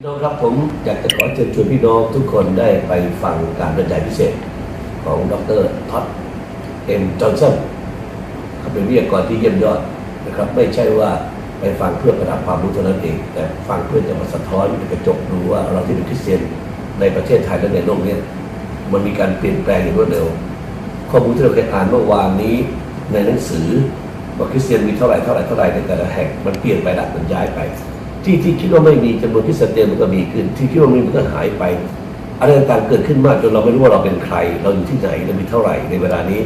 พี่น้องครับผมอยากจะขอเชิญชวนพี่น้องทุกคนได้ไปฟังการบรรยายพิเศษของดรท็อดเอ็มจอห์นสันเขาเป็นวิทยากรที่เยี่ยมยอดนะครับ ไม่ใช่ว่าไปฟังเพื่อประดับความรู้เท่านั้นเอง แต่ฟังเพื่อจะมาสะท้อนในกระจกดูว่าเราที่เป็นคริสเตียนในประเทศไทยและในโลกนี้มันมีการเปลี่ยนแปลงอย่างรวดเร็ว ข้อมูลที่เราเคยอ่านเมื่อวานนี้ในหนังสือว่าคริสเตียนมีเท่าไหร่เท่าไหร่เท่าไหร่ในแต่ละแห่งมันเปลี่ยนไปละมันย้ายไป ที่ที่คิดว่าไม่มีจำนวนคริสเตียนมันก็มีขึ้น ที่คิดว่ามีมันก็หายไปอะไรต่างๆเกิดขึ้นมากจนเราไม่รู้ว่าเราเป็นใคร เราอยู่ที่ไหนเรามีเท่าไหร่ในเวลานี้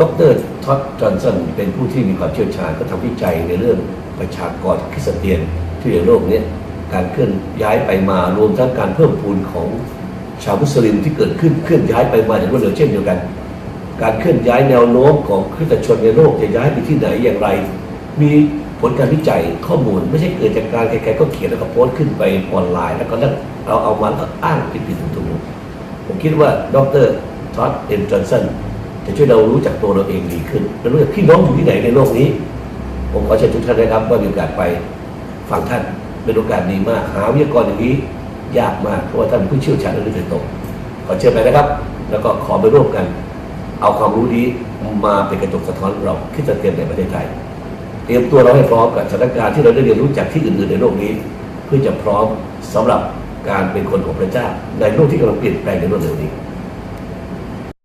ดรท็อดจอห์นสันเป็นผู้ที่มีความเชี่ยวชาญก็ทำวิจัยในเรื่องประชากรคริสเตียนที่ในโลกนี้การเคลื่อนย้ายไปมารวมทั้งการเพิ่มพูนของชาวมุสลิมที่เกิดขึ้นเคลื่อนย้ายไปมาอย่างรวดเร็วเช่นเดียวกัน การเคลื่อนย้ายแนวโน้มของคริสตชนในโลกจะย้ายไปที่ไหนอย่างไร มี ผลการวิจัยข้อมูล ไม่ใช่เกิดจากการใครๆก็เขียนแล้วก็โพสต์ขึ้นไปออนไลน์ แล้วก็แล้วเราเอามาแล้วอ้างผิดๆถูกๆผมคิดว่าดรท็อดเอ็มจอห์นสันจะช่วยเรารู้จักตัวเราเองดีขึ้นและรู้จักพี่น้องอยู่ที่ไหนในโลกนี้ ผมขอเชิญทุกท่านนะครับว่ามีโอกาสไปฟังท่านเป็นโอกาสดีมากหาวิทยากรอย่างนี้ยากมากเพราะว่าท่านเป็นผู้เชี่ยวชาญเรื่องโดยตรงขอเชิญไปนะครับ แล้วก็ขอไปร่วมกัน เอาความรู้นี้มาเป็นกระจกสะท้อนเราคิดจะเตรียมในประเทศไทย เตรียมตัวเราให้พร้อมกับสถานการณ์ที่เราได้เรียนรู้จากที่อื่นๆในโลกนี้ เพื่อจะพร้อมสำหรับการเป็นคนของพระเจ้าในโลกที่กำลังเปลี่ยนแปลงในรวดเร็วนี้